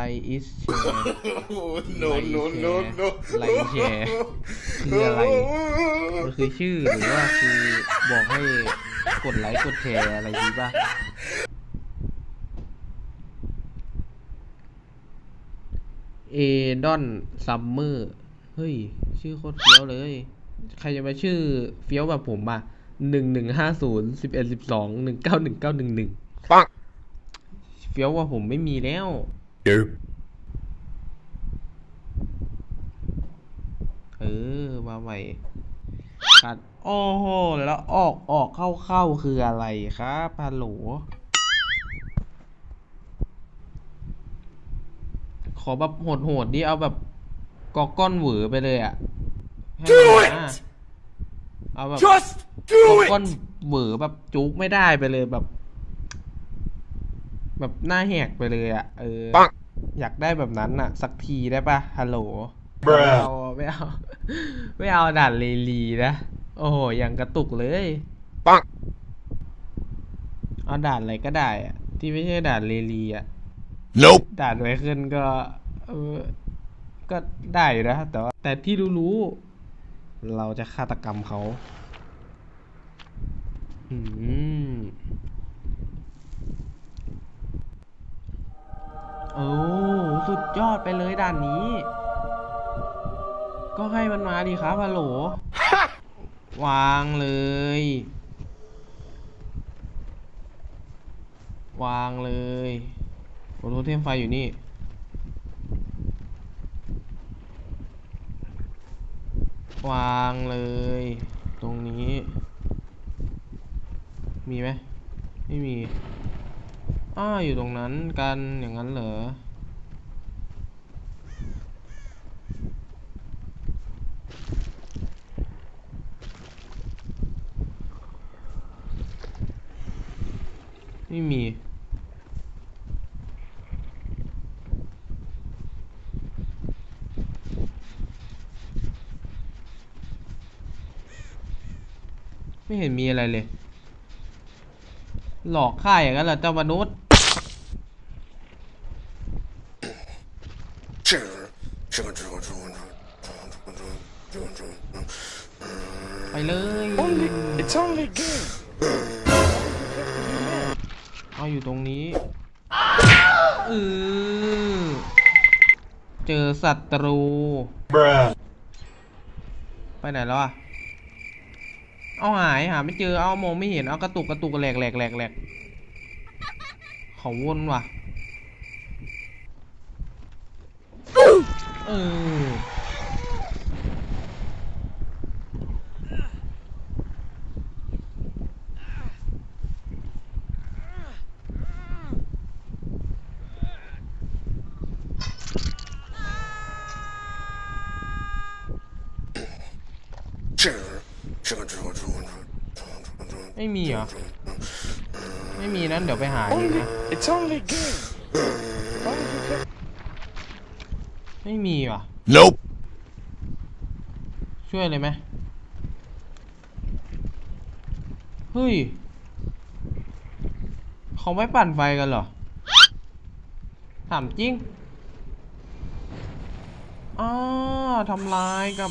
ไลอิสแชร์ Oh, no, no, no, no. ไลแชร์คืออะไรมันคือชื่อหรือว่าคือบอกให้กดไลค์กดแชร์อะไรดีป่ะเอดอนซัมเมอร์เฮ้ย ชื่อโคตรเฟี้ยวเลย ใครจะมาชื่อเฟี้ยวแบบผมอะหนึ่งหนึ่งห้าศูนย์สิบเอ็ดสิบสองหนึ่งเก้าหนึ่งเก้าหนึ่งหนึ่ง Bonk. เฟี้ยวกว่าผมไม่มีแล้ว Nope. เออมาใหม่คัดโอ้โหแล้วออกออกเข้าเข้าคืออะไรครับฮัลโหลขอแบบโหดโหดๆดิเอาแบบกอกก้อนเหวอไปเลยอะให้มัน Do มา it! เอาแบบ Just กอก do ก้อน it! เหวอแบบจุกไม่ได้ไปเลยแบบ แบบหน้าแหกไปเลยอะเออ Bonk. อยากได้แบบนั้นอะสักทีได้ปะฮัลโหล Bruh ไม่เอาไม่เอาไม่เอาด่านเลลีนะโอ้โหยังกระตุกเลย Bonk. เอาด่านอะไรก็ได้อะที่ไม่ใช่ด่านเลลีอะ Nope. ด่านไวขึ้นก็เออก็ได้อยู่นะแต่ว่าแต่ที่รู้ๆเราจะฆาตกรรมเขาอืม โอ้สุดยอดไปเลยด่านนี้ ก็ให้มันมาดีครับฮัลโหล วางเลย วางเลยโอ้โทเทมไฟอยู่นี่วางเลย ตรงนี้ มีไหมไม่มี อ้าอยู่ตรงนั้นกันอย่างนั้นเหรอไม่มี ไม่เห็นมีอะไรเลย หลอกข้าอย่างนั้นเหรอเจ้ามนุษย์ ไปเลย Only, it's only a game. เอาอยู่ตรงนี้เออเจอศัตรู Bruh. ไปไหนแล้วอะ เอาหายหาไม่เจอเอามองไม่เห็นเอากระตุกกระตุกแหลกแหลกแหลกแหลกเขาวนว่ะเออ ไม่มีเหรอ ไม่มีนั้นเดี๋ยวไปหาเอง Only, นะ it's only a game. ไม่มีว่ะ Nope. ช่วยเลยไหมเฮ้ย เขาไม่ปั่นไฟกันเหรอ ถามจริงอ้าทำลายกับ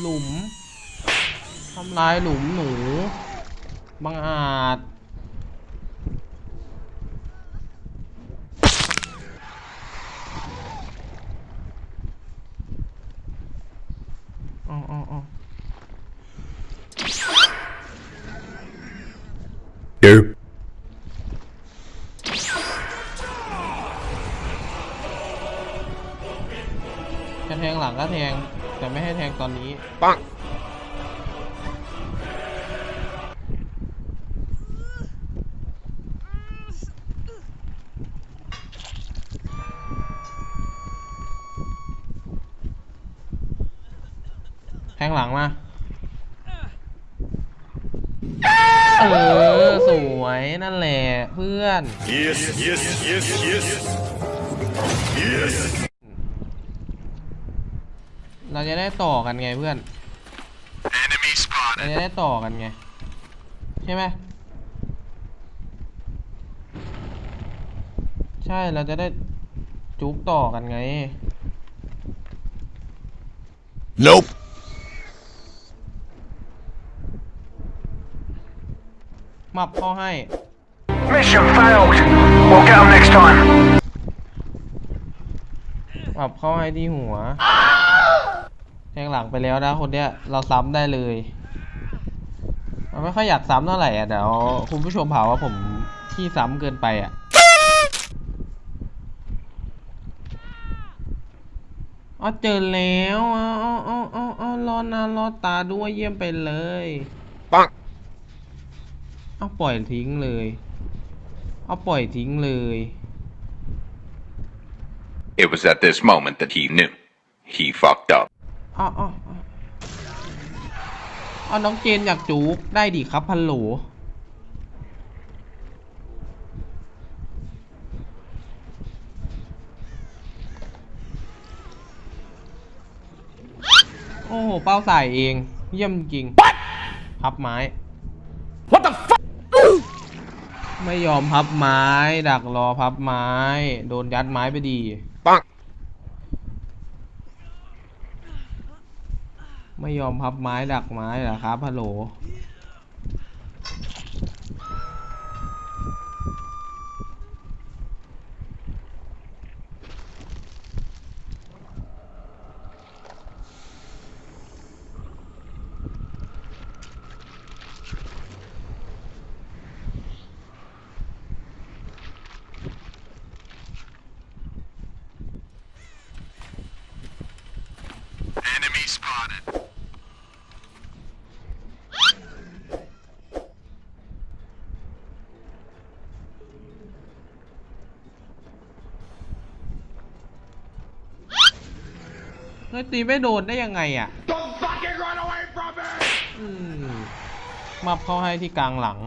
หลุม ทำลายหลุมหนู บังอาจอ๋ออ๋ออ๋อ Nope. จะแทงหลังก็แทง แต่ไม่ให้แทงตอนนี้ Bonk. แงหลังมา เออ สวยนั่นแหละเพื่อน Yes, yes, yes, yes. Yes. เราจะได้ต่อกันไงเพื่อน Enemy เรา spotted. จะได้ต่อกันไง ใช่ไหมใช่เราจะได้จุกต่อกันไง Nope. มับเข้าให้ Mission failed. We'll get them next time. มับเข้าให้ที่หัว แทงหลังไปแล้วนะคนเนี้ยเราซ้ำได้เลยมันไม่ค่อยอยากซ้ำเท่าไหร่อะเดี๋ยวคุณผู้ชมหาว่าผมที่ซ้ำเกินไปอะอ๋อเจอแล้วอ๋ออ๋ออ๋ออ๋ออ๋อรอหนารอตาด้วยเยี่ยมไปเลย Bonk. เอาปล่อยทิ้งเลย เอาปล่อยทิ้งเลย It was at this moment that he knew. He fucked up. อ๋ออ๋ออ๋อเอาน้องเจนอยากจูกได้ดิครับพันโหลโอ้โห เป้าใส่เอง เยี่ยมจริงพับไม้ ไม่ยอมพับไม้ ดักรอพับไม้ โดนยัดไม้ไปดี Bonk. ไม่ยอมพับไม้ดักไม้เหรอครับฮัลโหล Enemy spotted. เฮ้ยตีไม่โดนได้ยังไงอะ Don't fucking run away from me! อืมมับเข้าให้ที่กลางหลัง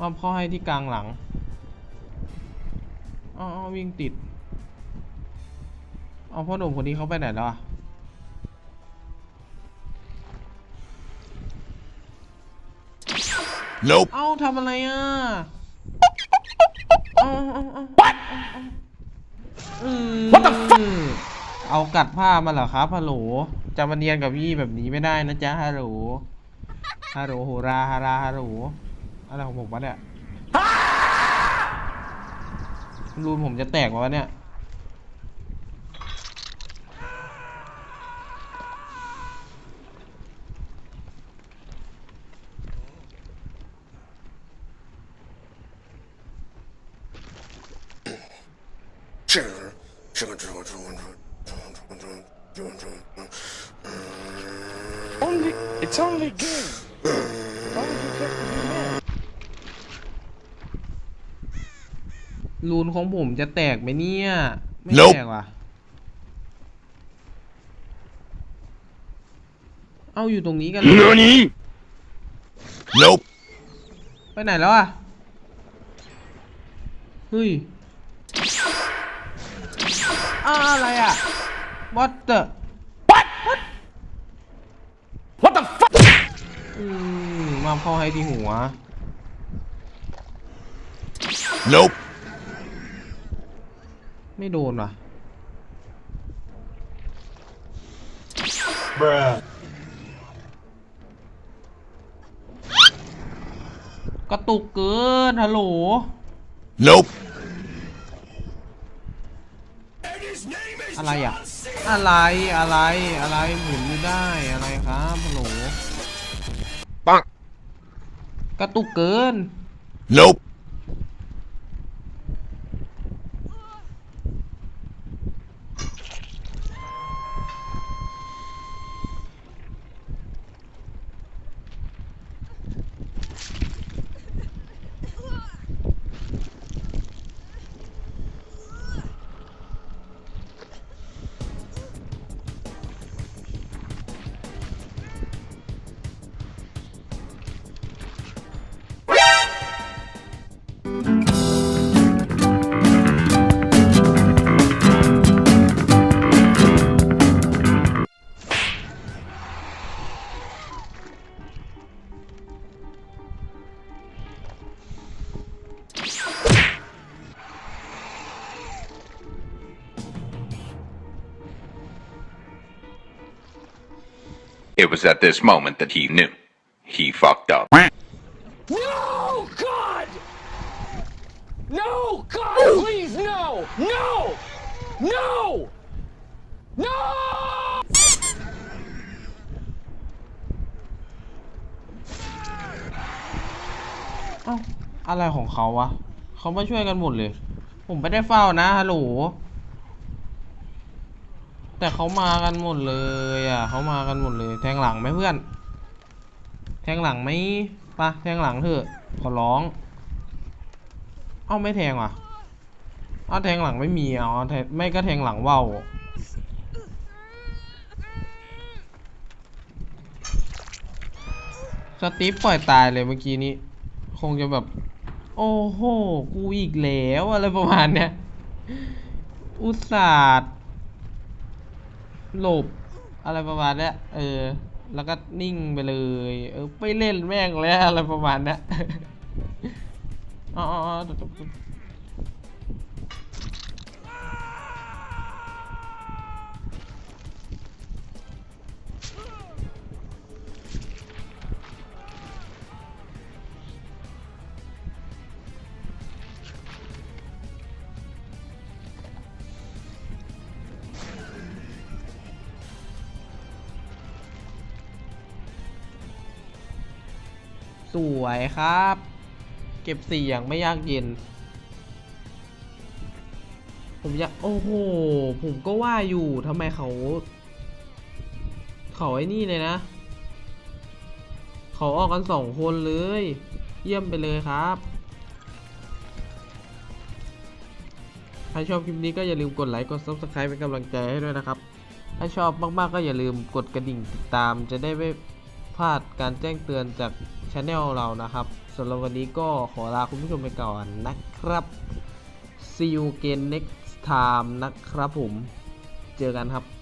มับเข้าให้ที่กลางหลังอ๋อาววิ่งติดเอาพ่อหนุ่มคนนี้เขาไปไหนแล้วอะ Nope. เอ้าทำอะไรอะเอาเอาเอาเอาเอาอืม What the fuck? เอากัดผ้ามาเหรอครับฮัลโหลจะมาเนียนกับพี่แบบนี้ไม่ได้นะจ๊ะฮัลโหลฮัลโหลโหราฮาราฮัลโหลอะไรของผมวะเนี่ยรูนผมจะแตกวะเนี่ย Only, it's only game. Why would you have to be mad? รูนของผมจะแตกไหมเนี่ย ไม่ Nope แตกว่ะ เอาอยู่ตรงนี้กันเลย Nani? Nope. ไปไหนแล้วอะ เฮ้ยอ้าอะไรอะ what the What? What the fuck? อืมมาเข้าให้ที่หัว Nope. ไม่โดนว่ะ Bruh. กระตุกเกินฮัลโหล Nope. อะไรอะ อะไรอะไรอะไรหมุนไม่ได้อะไรครับฮัลโหลปังกระตุกเกิน Nope. It was at this moment that he knew. He fucked up. No, God! No, God, please, no! No! No! No! เอ้าอะไรของเขาวะ เขามาช่วยกันหมดเลย ผมไม่ได้เฝ้านะฮัลโหล แต่เขามากันหมดเลยอะเขามากันหมดเลย แทงหลังไหมเพื่อน แทงหลังไหมปะแทงหลังเถอะขอร้อง เอ้าไม่แทงว่ะเอ้าแทงหลังไม่มีเอาแทงไม่ก็แทงหลังว่าวสตีฟปล่อยตายเลยเมื่อกี้นี้ คงจะแบบ โอ้โห กูอีกแล้ว อะไรประมาณเนี้ย อุตส่าห์ หลบอะไรประมาณนี้เออ แล้วก็นิ่งไปเลย เออ ไปเล่นแม่งแล้วอะไรประมาณนี้ยอ๋อ สวยครับ เก็บเสียงไม่ยากเย็น ผมอยากโอ้โห ผมก็ว่าอยู่ทำไมเขา เขาไอ้นี่เลยนะ เขาออกกันสองคนเลย เยี่ยมไปเลยครับใครชอบคลิปนี้ก็อย่าลืมกดไลค์กด subscribe เป็นกำลังใจให้ด้วยนะครับ ถ้าชอบมาก ๆ ก็อย่าลืมกดกระดิ่งติดตามจะได้ไม่ พลาดการแจ้งเตือนจากช anel เรานะครับสำหรับวันนี้ก็ขอลาคุณผู้ชมไปก่อนนะครับ see you again next time นะครับผม เจอกันครับ